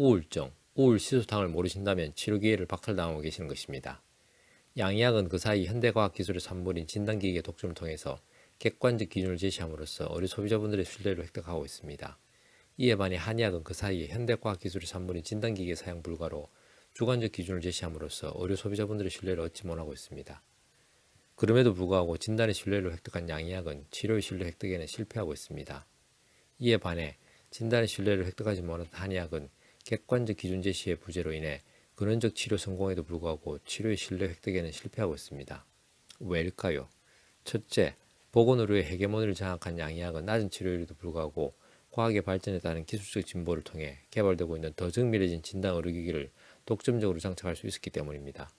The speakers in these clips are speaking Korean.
우울증, 우울시소탕을 모르신다면 치료 기회를 박탈당하고 계시는 것입니다. 양의학은 그 사이 현대과학 기술의 산물인 진단기기의 독점을 통해서 객관적 기준을 제시함으로써 의료 소비자분들의 신뢰를 획득하고 있습니다. 이에 반해 한의학은 그 사이에 현대과학 기술의 산물인 진단기기의 사용 불가로 주관적 기준을 제시함으로써 의료 소비자분들의 신뢰를 얻지 못하고 있습니다. 그럼에도 불구하고 진단의 신뢰를 획득한 양의학은 치료의 신뢰 획득에는 실패하고 있습니다. 이에 반해 진단의 신뢰를 획득하지 못한 한의학은 객관적 기준 제시의 부재로 인해 근원적 치료 성공에도 불구하고 치료의 신뢰 획득에는 실패하고 있습니다. 왜일까요? 첫째, 보건 의료의 헤게모니를 장악한 양의학은 낮은 치료율에도 불구하고 과학의 발전에 따른 기술적 진보를 통해 개발되고 있는 더 정밀해진 진단 의료기기를 독점적으로 장착할 수 있었기 때문입니다.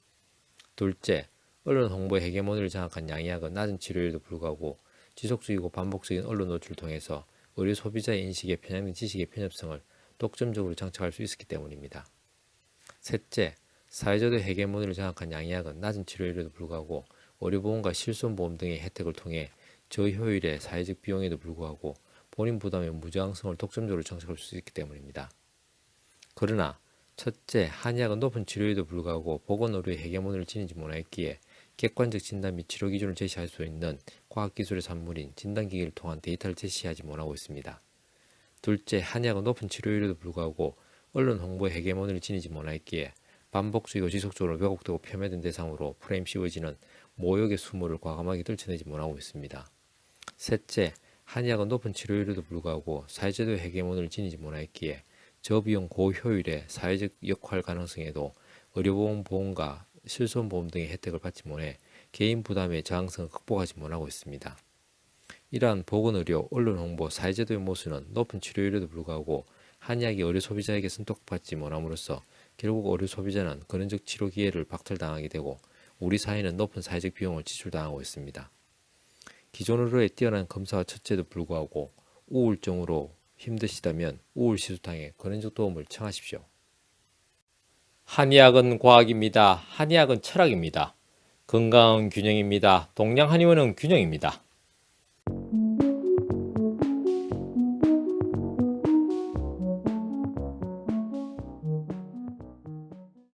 둘째, 언론 홍보의 헤게모니를 장악한 양의학은 낮은 치료율에도 불구하고 지속적이고 반복적인 언론 노출을 통해서 의료 소비자의 인식에 편향된 지식의 편협성을 독점적으로 장착할 수 있었기 때문입니다. 셋째, 사회적의 헤게모니를 장악한 양의학은 낮은 치료율에도 불구하고 의료보험과 실손보험 등의 혜택을 통해 저효율의 사회적 비용에도 불구하고 본인 부담의 무저항성을 독점적으로 장착할 수 있기 때문입니다. 그러나 첫째, 한의학은 높은 치료율에도 불구하고 보건의료의 헤게모니를 지니지 못했기에 객관적 진단 및 치료 기준을 제시할 수 있는 과학기술의 산물인 진단기기를 통한 데이터를 제시하지 못하고 있습니다. 둘째, 한의학은 높은 치료율에도 불구하고 언론 홍보의 헤게모니를 지니지 못했기에 반복적이고 지속적으로 왜곡되고 폄훼된 대상으로 프레임 씌워지는 모욕의 수모를 과감하게 떨쳐내지 못하고 있습니다. 셋째, 한의학은 높은 치료율에도 불구하고 사회제도의 헤게모니를 지니지 못했기에 저비용 고효율의 사회적 역할 가능성에도 의료보험 보험과 실손보험 등의 혜택을 받지 못해 개인 부담의 저항성을 극복하지 못하고 있습니다. 이러한 보건의료, 언론 홍보, 사회제도의 모순은 높은 치료율에도 불구하고 한의학이 의료 소비자에게 선택받지 못함으로써 결국 의료 소비자는 근원적 치료 기회를 박탈당하게 되고 우리 사회는 높은 사회적 비용을 지출당하고 있습니다. 기존 의료의 뛰어난 검사와 처치에도 불구하고 우울증으로 힘드시다면 우울시소탕에 근원적 도움을 청하십시오. 한의학은 과학입니다. 한의학은 철학입니다. 건강은 균형입니다. 동양 한의원은 균형입니다.